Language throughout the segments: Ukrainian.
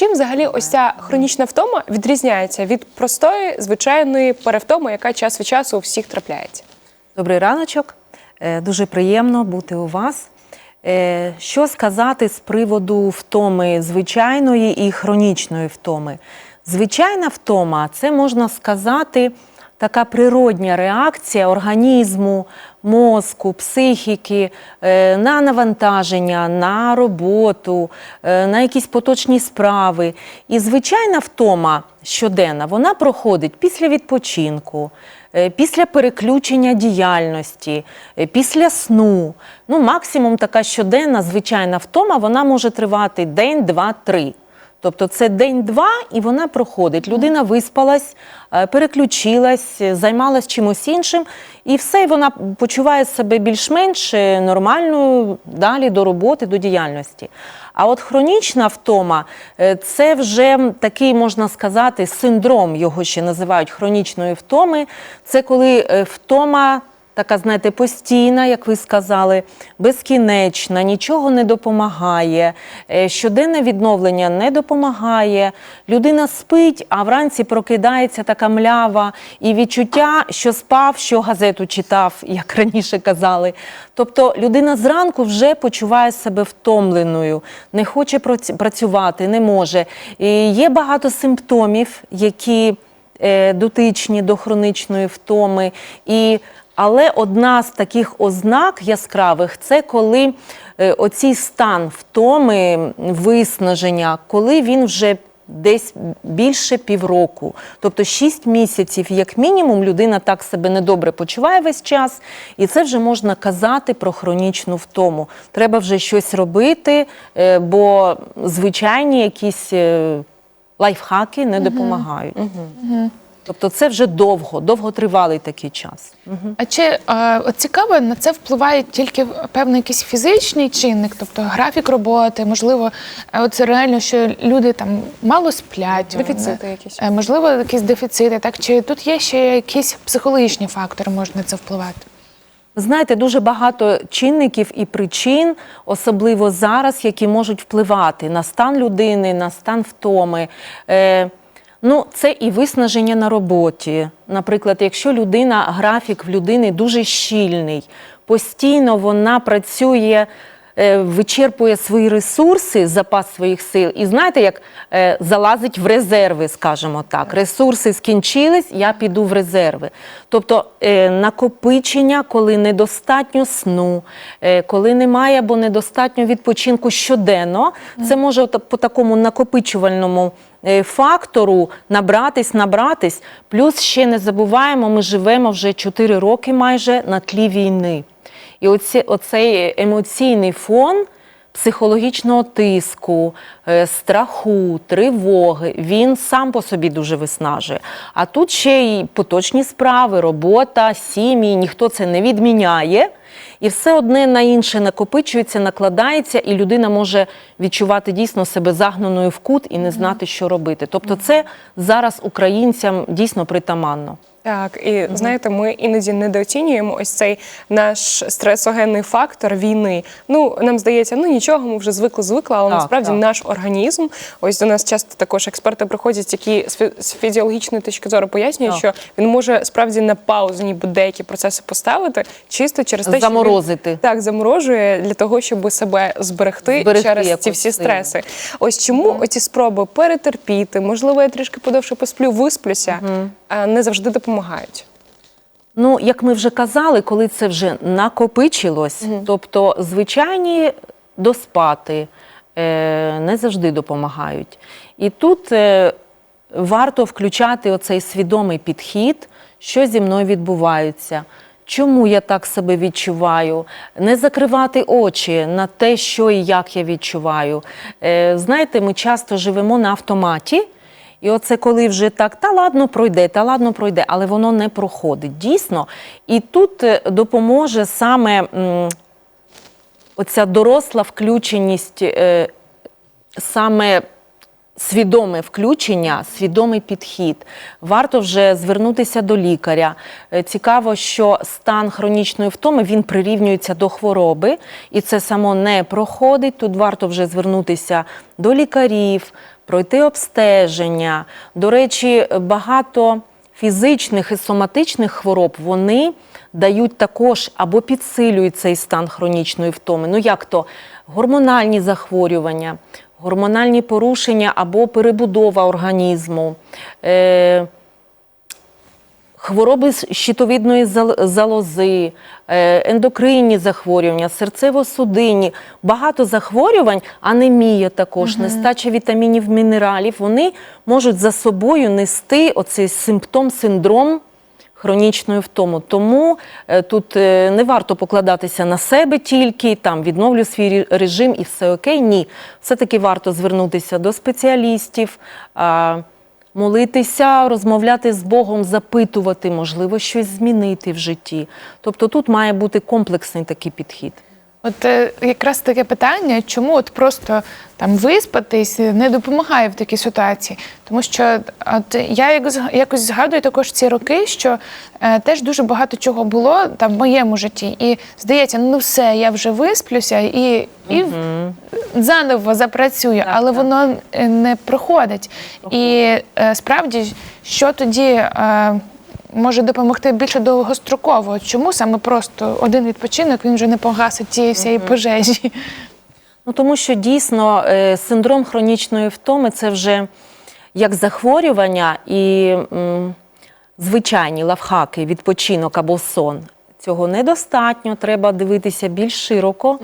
чим взагалі ось ця хронічна втома відрізняється від простої звичайної перевтоми, яка час від часу у всіх трапляється? Добрий раночок. Е, Дуже приємно бути у вас. Е, Що сказати з приводу втоми звичайної і хронічної втоми? Звичайна втома це можна сказати така природня реакція організму, мозку, психіки е, на навантаження, на роботу, е, на якісь поточні справи. І звичайна втома щоденна вона проходить після відпочинку, е, після переключення діяльності, після сну. Ну, максимум така щоденна звичайна втома вона може тривати день, два, три. Тобто це день-два, і вона проходить. Людина виспалась, е, переключилась, е, займалась чимось іншим, і все, і вона почуває себе більш-менш е, нормальною далі до роботи, до діяльності. А от хронічна втома це вже такий, можна сказати, синдром, його ще називають хронічної втоми. Це коли втома така, знаєте, постійна, як ви сказали, безкінечна, нічого не допомагає, е, щоденне відновлення не допомагає. Людина спить, а вранці прокидається така млява і відчуття, що спав, що газету читав, як раніше казали. Тобто людина зранку вже почуває себе втомленою, не хоче працювати, не може. І є багато симптомів, які е, дотичні до хронічної втоми. І, але одна з таких ознак яскравих це коли е, оцей стан втоми, виснаження, коли він вже десь більше півроку, тобто 6 місяців, як мінімум, людина так себе недобре почуває весь час, і це вже можна казати про хронічну втому. Треба вже щось робити, е, бо звичайні якісь е, лайфхаки не допомагають. Тобто це вже довго, довготривалий такий час. А чи е, цікаво, на це впливає тільки певний якийсь фізичний чинник, тобто графік роботи, можливо, це реально, що люди там мало сплять, Дефіцити якісь. е, можливо, якісь дефіцити, так чи тут є ще якісь психологічні фактори, можуть на це впливати? Знаєте, дуже багато чинників і причин, особливо зараз, які можуть впливати на стан людини, на стан втоми. Е, ну, це і виснаження на роботі. Наприклад, якщо людина, графік в людини дуже щільний, постійно вона працює. е, Вичерпує свої ресурси, запас своїх сил, і знаєте, як е, залазить в резерви, скажімо так. Ресурси скінчились, я піду в резерви. Тобто е, накопичення, коли недостатньо сну, коли немає або недостатньо відпочинку щоденно, це може по такому накопичувальному фактору набратись, набратись. Плюс ще не забуваємо, ми живемо вже 4 роки майже на тлі війни. І оці, оцей емоційний фон психологічного тиску, е, страху, тривоги, він сам по собі дуже виснажує. А тут ще й поточні справи, робота, сім'ї, ніхто це не відміняє. І все одне на інше накопичується, накладається, і людина може відчувати дійсно себе загнаною в кут і не знати, що робити. Тобто, це зараз українцям дійсно притаманно. Так, і знаєте, ми іноді недооцінюємо ось цей наш стресогенний фактор війни. Ну нам здається, ну нічого, ми вже звикли, звикли, але Так, насправді так. наш організм. Ось до нас часто також експерти приходять, які з фі- фізіологічної точки зору пояснюють, Так. що він може справді на паузу, ніби деякі процеси поставити, чисто через те, що Заморозити. він, так заморожує для того, щоб себе зберегти, Зберегти через ці всі сили. стреси. Ось чому оці спроби перетерпіти, можливо, я трішки подовше посплю, висплюся, а, не завжди допомагають. Ну, як ми вже казали, коли це вже накопичилось, тобто звичайні доспати е, не завжди допомагають. І тут е, варто включати оцей свідомий підхід, що зі мною відбувається. Чому я так себе відчуваю? Не закривати очі на те, що і як я відчуваю. Е, знаєте, ми часто живемо на автоматі, і оце коли вже так, та ладно, пройде, та ладно, пройде, але воно не проходить дійсно. І тут е, допоможе саме м, оця доросла включеність, е, саме свідоме включення, свідомий підхід. Варто вже звернутися до лікаря. Е, Цікаво, що стан хронічної втоми він прирівнюється до хвороби, і це само не проходить. Тут варто вже звернутися до лікарів, пройти обстеження. До речі, багато фізичних і соматичних хвороб вони дають також або підсилюють цей стан хронічної втоми. Ну як то гормональні захворювання, гормональні порушення або перебудова організму. Е, Хвороби з щитовидної залози, е, ендокринні захворювання, серцево-судинні, багато захворювань, анемія також, нестача вітамінів, мінералів, вони можуть за собою нести оцей симптом, синдром хронічної втому. Тому е, тут е, не варто покладатися на себе тільки, там відновлю свій режим і все окей. Ні. Все-таки варто звернутися до спеціалістів. Молитися, розмовляти з Богом, запитувати, можливо, щось змінити в житті. Тобто тут має бути комплексний такий підхід. От е, якраз таке питання, чому от просто там виспатись не допомагає в такій ситуації? Тому що от я якось, якось згадую також ці роки, що е, теж дуже багато чого було там в моєму житті. І здається, ну все, я вже висплюся і, і заново запрацюю, але воно е, не проходить. І е, справді, що тоді. Е, може допомогти більше довгостроково. Чому саме просто один відпочинок він вже не погасить тієї всієї пожежі? Ну, тому що дійсно е, синдром хронічної втоми це вже як захворювання і м, звичайні лавхаки, відпочинок або сон. Цього недостатньо, треба дивитися більш широко,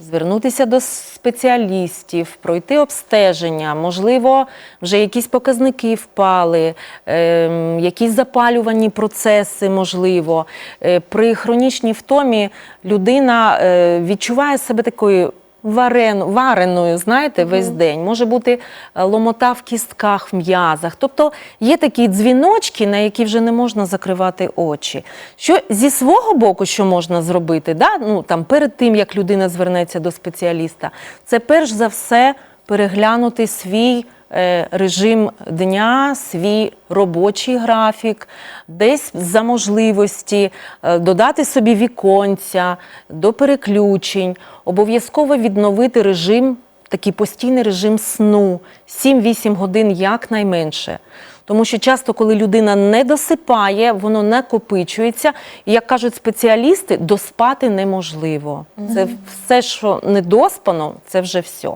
звернутися до спеціалістів, пройти обстеження, можливо, вже якісь показники впали, ем, якісь запалювані процеси, можливо. Е, При хронічній втомі людина е, відчуває себе такою варен, вареною, знаєте, весь день. Може бути е, ломота в кістках, в м'язах. Тобто є такі дзвіночки, на які вже не можна закривати очі. Що зі свого боку, що можна зробити, да? ну, там, перед тим, як людина звернеться до спеціаліста, це перш за все переглянути свій е, режим дня, свій робочий графік, десь за можливості е, додати собі віконця до переключень, обов'язково відновити режим, такий постійний режим сну 7-8 годин якнайменше. Тому що часто, коли людина не досипає, воно накопичується. І як кажуть спеціалісти, доспати неможливо. Це все, що недоспано, це вже все.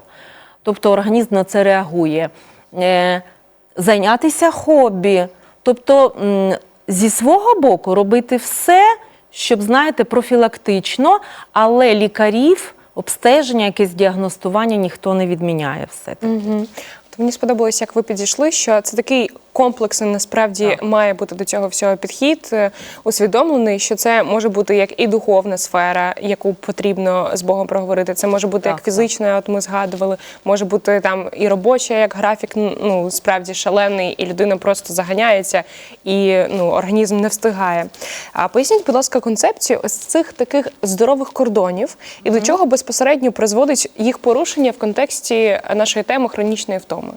Тобто організм на це реагує. Е, зайнятися хобі. Тобто зі свого боку робити все, щоб, знаєте, профілактично, але лікарів, обстеження, якесь діагностування ніхто не відміняє все. Угу. Мені сподобалось, як ви підійшли, що це такий комплексний насправді має бути до цього всього підхід, е, усвідомлений, що це може бути як і духовна сфера, яку потрібно з Богом проговорити. Це може бути Так, як так. фізична, от ми згадували, може бути там і робоча, як графік, ну справді шалений, і людина просто заганяється, і ну організм не встигає. А поясніть, будь ласка, концепцію ось цих таких здорових кордонів і до чого безпосередньо призводить їх порушення в контексті нашої теми хронічної втоми.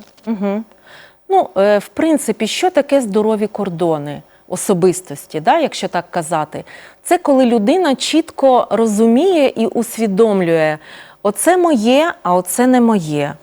Ну, е, в принципі, що таке здорові кордони особистості, да, якщо так казати? Це коли людина чітко розуміє і усвідомлює, оце моє, а оце не моє.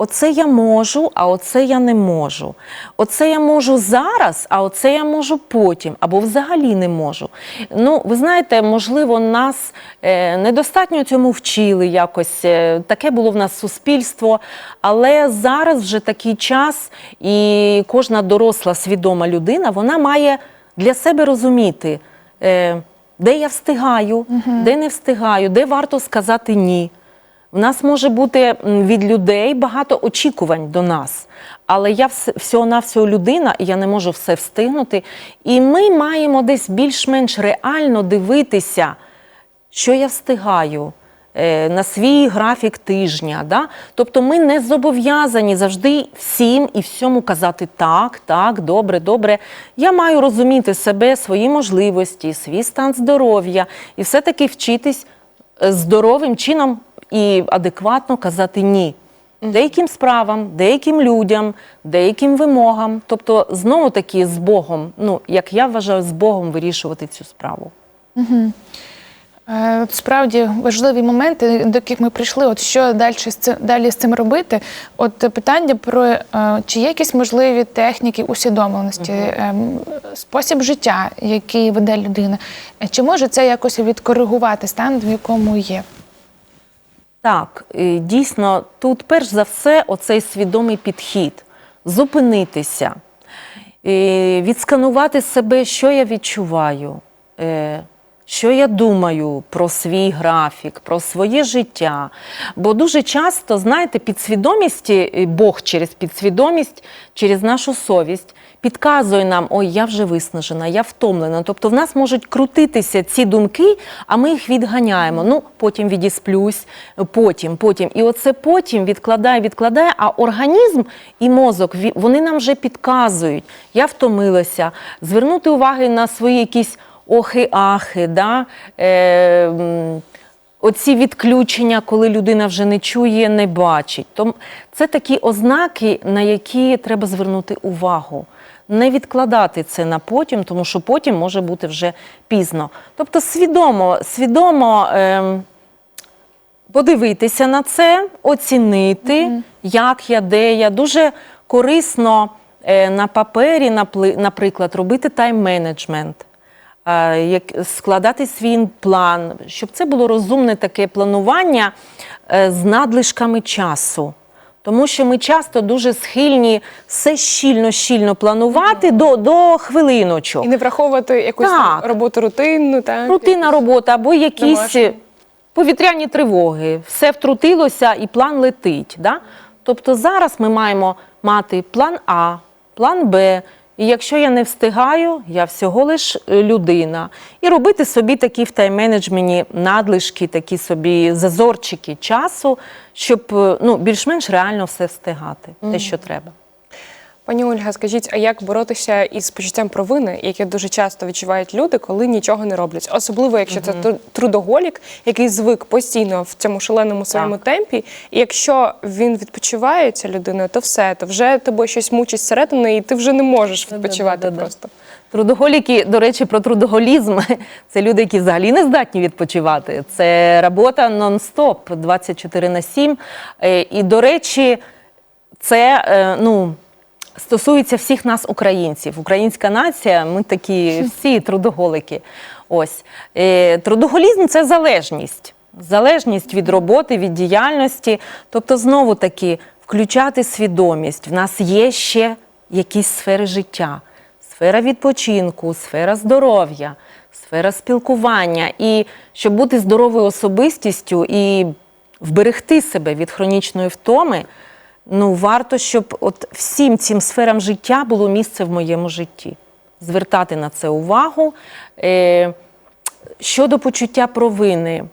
Оце я можу, а оце я не можу. Оце я можу зараз, а оце я можу потім, або взагалі не можу. Ну, ви знаєте, можливо, нас е, недостатньо цьому вчили якось. е, таке було в нас суспільство. Але зараз вже такий час, і кожна доросла свідома людина вона має для себе розуміти, е, де я встигаю, де не встигаю, де варто сказати ні. У нас може бути від людей багато очікувань до нас, але я вс- всього-навсього людина, і я не можу все встигнути. І ми маємо десь більш-менш реально дивитися, що я встигаю е, на свій графік тижня. Да? Тобто ми не зобов'язані завжди всім і всьому казати так, так, добре, добре. Я маю розуміти себе, свої можливості, свій стан здоров'я і все-таки вчитись е, здоровим чином і адекватно казати ні. Деяким справам, деяким людям, деяким вимогам. Тобто, знову таки з Богом, ну як я вважаю, з Богом вирішувати цю справу. Е, Справді важливі моменти, до яких ми прийшли. От що далі з цим далі з цим робити? От питання про е, чи є якісь можливі техніки усвідомленості, ем, спосіб життя, який веде людина. Чи може це якось відкоригувати стан, в якому є? Так, дійсно, тут перш за все оцей свідомий підхід, зупинитися, відсканувати себе, що я відчуваю, е, що я думаю про свій графік, про своє життя. Бо дуже часто, знаєте, підсвідомість, е, Бог через підсвідомість, через нашу совість підказує нам, ой, я вже виснажена, я втомлена. Тобто в нас можуть крутитися ці думки, а ми їх відганяємо. Ну, потім відісплюсь, потім, потім. І оце потім відкладає, відкладає, а організм і мозок вони нам вже підказують. Я втомилася, звернути увагу на свої якісь охи-ахи. Да? Е, Оці відключення, коли людина вже не чує, не бачить. Тому це такі ознаки, на які треба звернути увагу. Не відкладати це на потім, тому що потім може бути вже пізно. Тобто свідомо, свідомо ем, подивитися на це, оцінити, як я, де я. Дуже корисно е, на папері, наприклад, робити тайм-менеджмент, е, як складати свій план, щоб це було розумне таке планування е, з надлишками часу. Тому що ми часто дуже схильні все щільно-щільно планувати до, до хвилиночок. І не враховувати якусь там Так. роботу рутинну, так? Рутинна робота або якісь Домашні. повітряні тривоги. Все втрутилося і план летить. Да? Тобто зараз ми маємо мати план А, план Б. І якщо я не встигаю, я всього лиш е, людина. І робити собі такі в тайм менеджмені надлишки, такі собі зазорчики часу, щоб е, ну, більш-менш реально все встигати, те, що треба. Пані Ольга, скажіть, а як боротися із почуттям провини, яке дуже часто відчувають люди, коли нічого не роблять? Особливо, якщо це тру- трудоголік, який звик постійно в цьому шаленому своєму темпі. І якщо він відпочиває ця людина, то все, то вже тебе щось мучить зсередини, і ти вже не можеш відпочивати Да-да-да-да. просто. Трудоголіки, до речі, про трудоголізм. Це люди, які взагалі не здатні відпочивати. Це робота нон-стоп 24 на 7. Е, І, до речі, це е, ну, стосується всіх нас, українців. Українська нація, ми такі всі трудоголики. Ось. Е, Трудоголізм це залежність. Залежність від роботи, від діяльності. Тобто, знову таки, включати свідомість. В нас є ще якісь сфери життя сфера відпочинку, сфера здоров'я, сфера спілкування. І щоб бути здоровою особистістю і вберегти себе від хронічної втоми, ну варто, щоб от всім цим сферам життя було місце в моєму житті. Звертати на це увагу. Е, щодо почуття провини,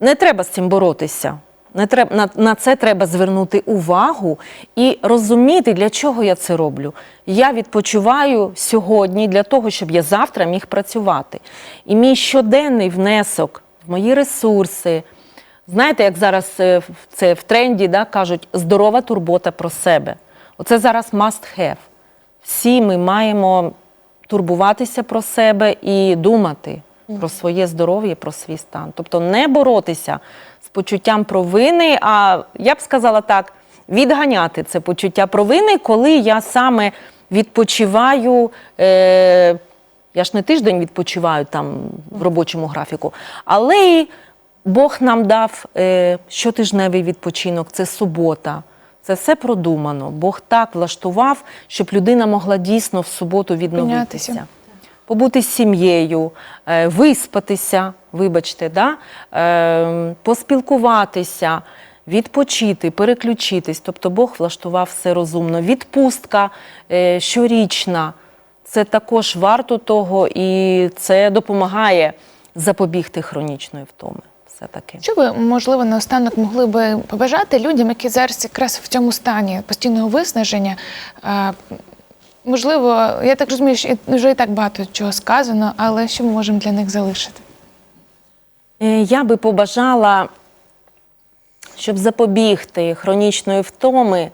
не треба з цим боротися. Не треба, на, на це треба звернути увагу і розуміти, для чого я це роблю. Я відпочиваю сьогодні для того, щоб я завтра міг працювати. І мій щоденний внесок в мої ресурси. Знаєте, як зараз е, це в тренді да, кажуть, здорова турбота про себе. Оце зараз must have. Всі ми маємо турбуватися про себе і думати про своє здоров'я, про свій стан. Тобто не боротися з почуттям провини, а я б сказала так, відганяти це почуття провини, коли я саме відпочиваю. Е- я ж не тиждень відпочиваю там в робочому графіку, але Бог нам дав е, щотижневий відпочинок, це субота. Це все продумано. Бог так влаштував, щоб людина могла дійсно в суботу відновитися. Піднятися. Побути з сім'єю, е, виспатися, вибачте, да? е, поспілкуватися, відпочити, переключитись. Тобто Бог влаштував все розумно. Відпустка е, щорічна. Це також варто того, і це допомагає запобігти хронічної втоми. Все таки. Що ви, можливо, наостанок могли би побажати людям, які зараз якраз в цьому стані постійного виснаження? Можливо, я так розумію, що вже і так багато чого сказано, але що ми можемо для них залишити? Е, Я би побажала, щоб запобігти хронічної втоми,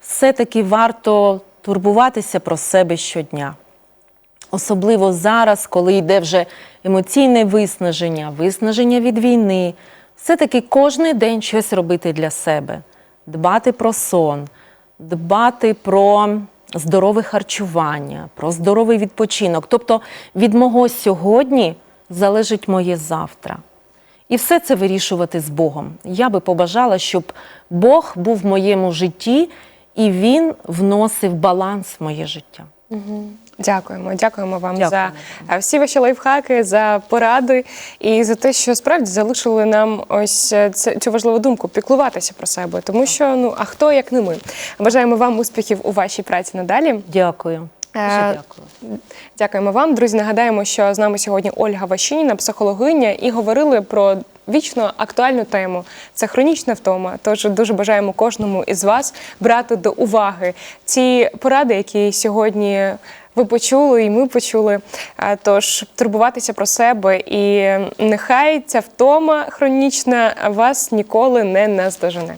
все-таки варто турбуватися про себе щодня. Особливо зараз, коли йде вже емоційне виснаження, виснаження від війни. Все-таки кожен день щось робити для себе, дбати про сон, дбати про здорове харчування, про здоровий відпочинок. Тобто від мого сьогодні залежить моє завтра. І все це вирішувати з Богом. Я би побажала, щоб Бог був в моєму житті і Він вносив баланс в моє життя. Дякуємо, дякуємо вам Дякуємо за е, всі ваші лайфхаки, за поради і за те, що справді залишили нам ось е, цю важливу думку піклуватися про себе, тому що ну а хто як не ми. Бажаємо вам успіхів у вашій праці надалі. Дякую. Е, дякую. Дякуємо вам, друзі. Нагадаємо, що з нами сьогодні Ольга Ващиніна, психологиня, і говорили про вічно актуальну тему це хронічна втома. Тож дуже бажаємо кожному із вас брати до уваги ці поради, які сьогодні. Ви почули, і ми почули. А, Тож турбуватися про себе, і нехай ця втома хронічна вас ніколи не наздожене.